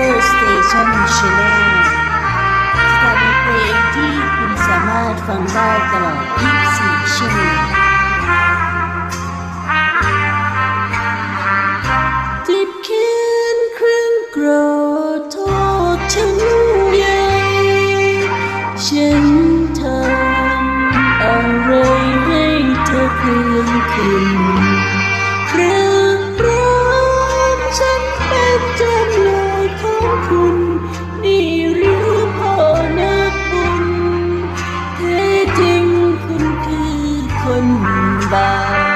Power Station Channel สถานีเพลงที่คุณสามารถฟังได้ตลอด 24 ชั่วโมงคลิดเขียนเครื่องกรอโทษฉันใหญ่ฉัน 不明白